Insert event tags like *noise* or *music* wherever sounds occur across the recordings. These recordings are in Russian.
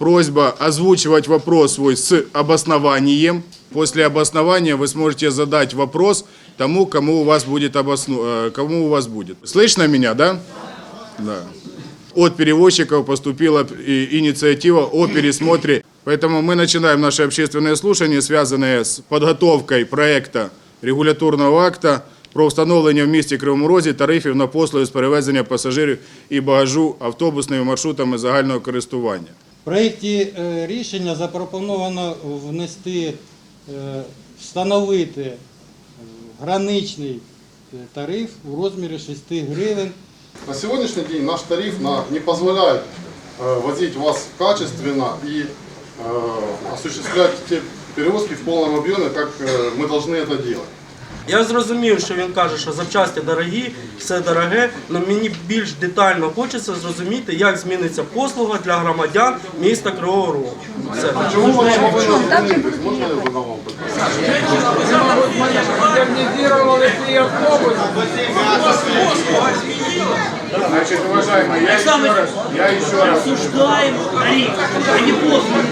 Просьба озвучивать вопрос свой с обоснованием. После обоснования вы сможете задать вопрос тому, кому у вас будет обосну... э, кому у вас будет. Слышно меня, да? Да. От перевозчиков поступила и- инициатива о пересмотре. Поэтому мы начинаем наши общественные слушания, связанные с подготовкой проекта регуляторного акта про встановлення в місті Кривому Розі тарифів на послуги з перевезення пасажирів і багажу автобусними маршрутами загального користування. В проєкті е, рішення запропоновано внести, е, встановити е, граничний е, тариф у розмірі 6 гривень. На сегодняшний день наш тариф на, не позволяет э, возить вас качественно и э, осуществлять те перевозки в полном объеме, как э, мы должны это делать. Я зрозумів, що він каже, що запчасті дорогі, все дороге, але мені більш детально хочеться зрозуміти, як зміниться послуга для громадян міста Кривого Рогу. Все. Чому змінитись? Можна я задам вам? Значит, уважаемые, я еще раз, я еще раз. Обсуждаем тариф, а не послуги.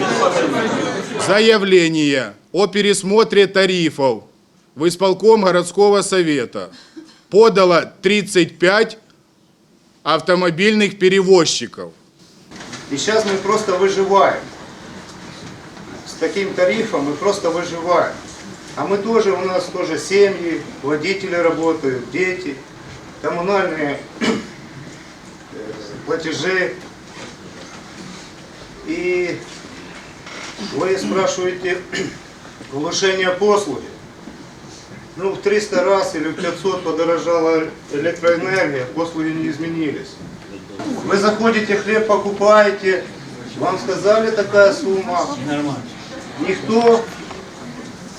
Заявление о пересмотре тарифов в исполком городского совета подало 35 автомобильных перевозчиков. И сейчас мы просто выживаем. С таким тарифом мы просто выживаем. А мы тоже, у нас тоже семьи, водители работают, дети, коммунальные *clears throat* платежи. И вы спрашиваете *clears throat* улучшение послуги. Ну, в 300 раз или в 500 подорожала электроэнергия, послуги не изменились. Вы заходите, хлеб покупаете, вам сказали такая сумма. Нормально. Никто,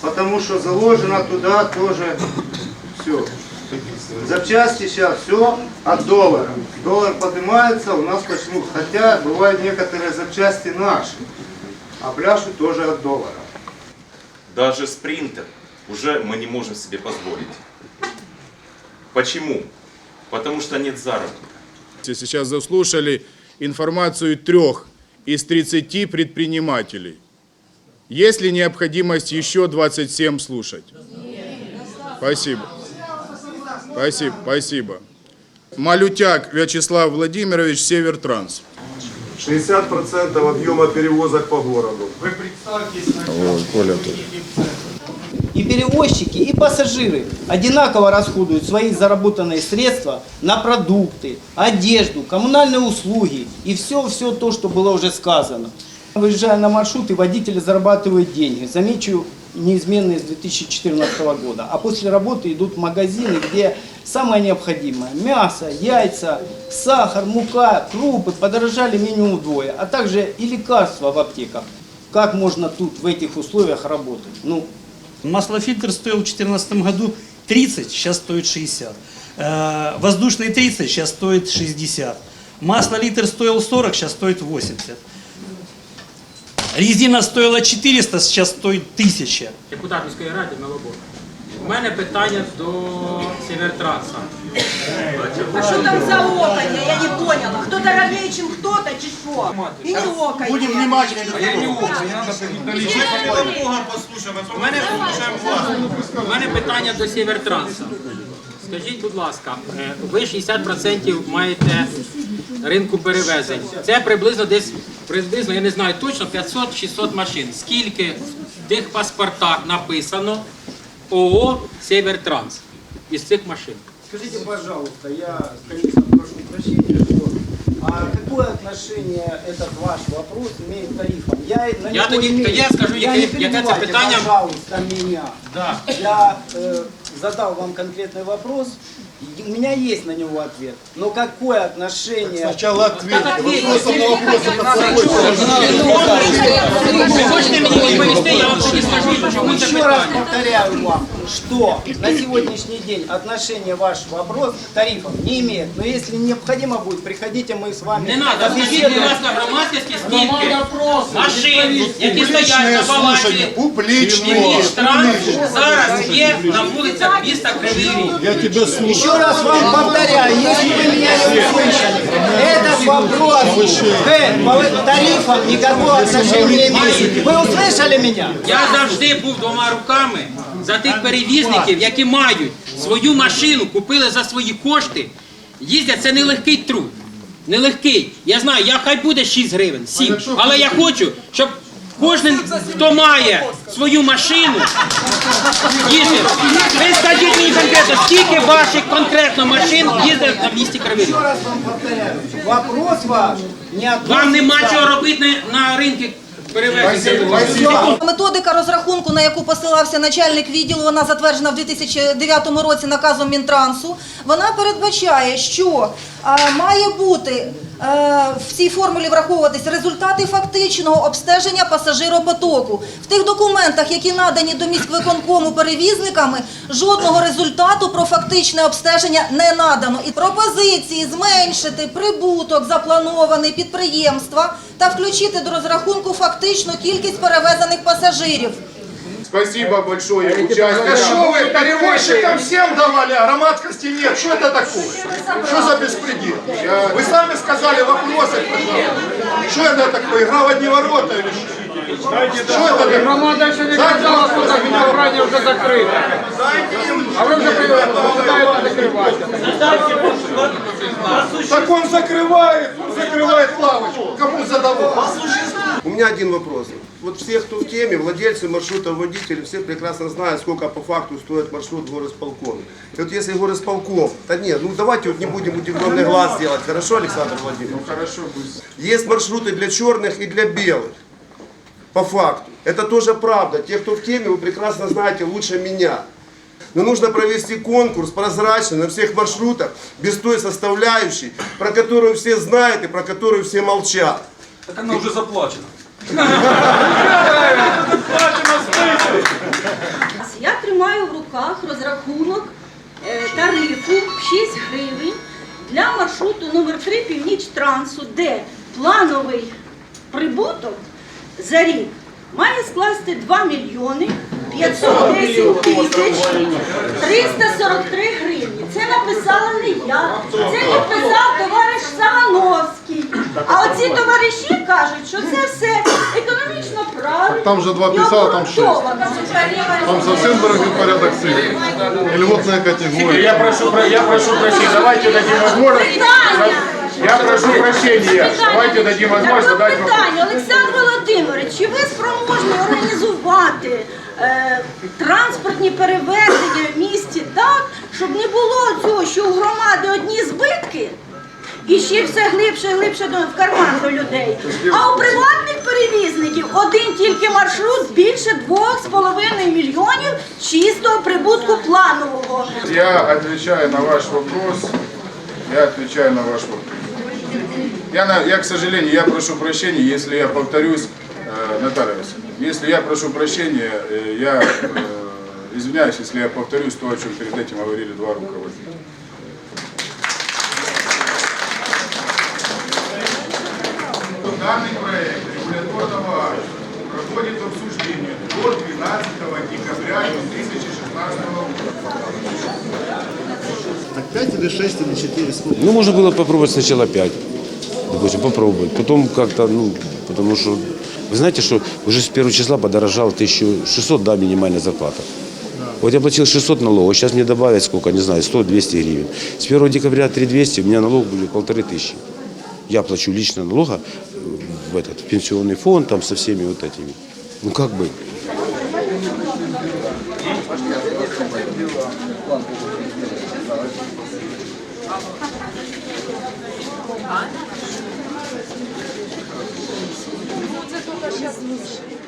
потому что заложено туда тоже все. Запчасти сейчас все от доллара. Доллар поднимается, у нас почему? Хотя бывают некоторые запчасти наши, а пляшут тоже от доллара. Даже спринтер уже мы не можем себе позволить. Почему? Потому что нет заработка. Сейчас заслушали информацию трех из 30 предпринимателей. Есть ли необходимость еще 27 слушать? Спасибо. Спасибо, спасибо. Малютяк Вячеслав Владимирович, Севертранс. 60% объема перевозок по городу. И перевозчики, и пассажиры одинаково расходуют свои заработанные средства на продукты, одежду, коммунальные услуги и все-все то, что было уже сказано. Выезжая на маршруты, водители зарабатывают деньги. Замечу, неизменные с 2014 года. А после работы идут магазины, где самое необходимое. Мясо, яйца, сахар, мука, крупы подорожали минимум вдвое. А также и лекарства в аптеках. Как можно тут в этих условиях работать? Ну, Маслофильтр стоил в 2014 году 30, сейчас стоит 60. Э, Воздушный 30, сейчас стоит 60. Масло литр стоил 40, сейчас стоит 80. Резина стоила 400, сейчас стоит 1000. депутат міської ради Мелобор. У мене питання до Севертранса. А что там за оконья? Я не поняла. Кто дорогее, чем кто-то, чи что? И не оконья. Будем внимательны. А я не У мене, у мене питання до Севертранса. Скажіть, будь ласка, е, ви 60% маєте ринку перевезень. Це приблизно десь, приблизно, я не знаю точно, 500-600 машин. Скільки в тих паспортах написано ООО Севертранс із цих машин? Скажите, пожалуйста, я, конечно, прошу прощения, вот, а какое отношение этот ваш вопрос имеет к тарифам? Я, на Я него тоді- имею- тоді я скажу, я яке- не яке це перебивайте, питання. пожалуйста, меня. Да. Я э, задал вам конкретный вопрос, и у меня есть на него ответ. Но какое отношение... Сначала ответьте. Так Вопросом на вопрос это Ви хочете мені відповісти, я вам тоді скажу. Чому це Еще раз питання? повторяю вам, что на сегодняшний день отношение ваш вопрос к тарифам не имеет. Но если необходимо будет, приходите, мы с вами Не треба, скажіть, будь побеседуем. ласка, громадськості скільки машин, які стоять на балансі Мінтранс, зараз є на вулицях міста Кривий Ріг. Еще раз вам повторяю, если вы меня не услышали, этот вопрос к тарифам никакого отношения не имеет. Вы услышали меня? Я завжди був двома руками за тих перевізників, які мають свою машину, купили за свої кошти. Їздять, це нелегкий труд. Нелегкий. Я знаю, я хай буде 6 гривень, 7. Але я хочу, щоб кожен, хто має свою машину, їздив. Ви скажіть мені конкретно, скільки ваших конкретно машин їздить на місті Кривий Ріг? Вопрос ваш не Вам нема чого робити на, на ринку. Методика розрахунку, на яку посилався начальник відділу, вона затверджена в 2009 році наказом Мінтрансу. Вона передбачає, що має бути в цій формулі враховуватись результати фактичного обстеження пасажиропотоку. В тих документах, які надані до міськвиконкому перевізниками, жодного результату про фактичне обстеження не надано. І пропозиції зменшити прибуток запланований підприємства та включити до розрахунку фактичну кількість перевезених пасажирів. Спасибо большое участникам. вы перевозчикам всем давали, а громадскости нет? Что это такое? Что за беспредел? Вы сами сказали вопросы, пожалуйста. Что это такое? Игра в одни ворота или что? Что это такое? Громада еще не сказала, что собрание уже закрыто. А вы уже предлагаете закрывать. Так он закрывает, меня один вопрос. Вот все, кто в теме, владельцы маршрута, водители, все прекрасно знают, сколько по факту стоит маршрут в горосполкоме. И вот если горосполком, да нет, ну давайте вот не будем удивленный глаз делать, хорошо, Александр Владимирович? Хорошо, пусть. Есть маршруты для черных и для белых. По факту. Это тоже правда. Те, кто в теме, вы прекрасно знаете лучше меня. Но нужно провести конкурс прозрачно на всех маршрутах, без той составляющей, про которую все знают и про которую все молчат. Так вона вже заплачена. Я тримаю в руках розрахунок е, тарифу 6 гривень для маршруту номер 3 Північ Трансу, де плановий прибуток за рік має скласти 2 мільйони 510 тисяч 343 гривні. Це написала не я, це підписав товариш Сагановський. А оці товариші кажуть, що це все економічно правильно. Там же два писала, там обґрунтовано. Там совсем другой порядок. И льготная категория. Я прошу, про- я прошу прощения, давайте дадим возможность. Питання. Я прошу прощения, давайте дадим возможность задать питання, Олександр Володимирович, чи ви спроможні організувати е, транспортні перевезення в місті так, щоб не було цього, що у громади одні збитки? І ще все глибше і глибше до- в карман до людей. А у приватних перевізників один тільки маршрут більше 2,5 мільйонів чистого прибутку планового. Я отвечаю на ваш вопрос. Я отвечаю на ваш вопрос. Я, на- я, к сожалению, я прошу прощения, если я повторюсь, э, Наталья Васильевна, если я прошу прощения, э, я э, извиняюсь, если я повторюсь то, о чем перед этим говорили два руководителя. Данный проект регуляторного акта проходит обсуждение до 12 декабря 2016 года. Ну, можно было попробовать сначала 5, допустим, попробовать. Потом как-то, ну, потому что, вы знаете, что уже с первого числа подорожало 1600, да, минимальная зарплата. Вот я платил 600 налогов, сейчас мне добавят сколько, не знаю, 100-200 гривен. С 1 декабря 3200, у меня налог будет полторы тысячи. Я плачу лично налога в этот пенсионный фонд там со всеми вот этими. Ну как бы. Ну, сейчас лучше.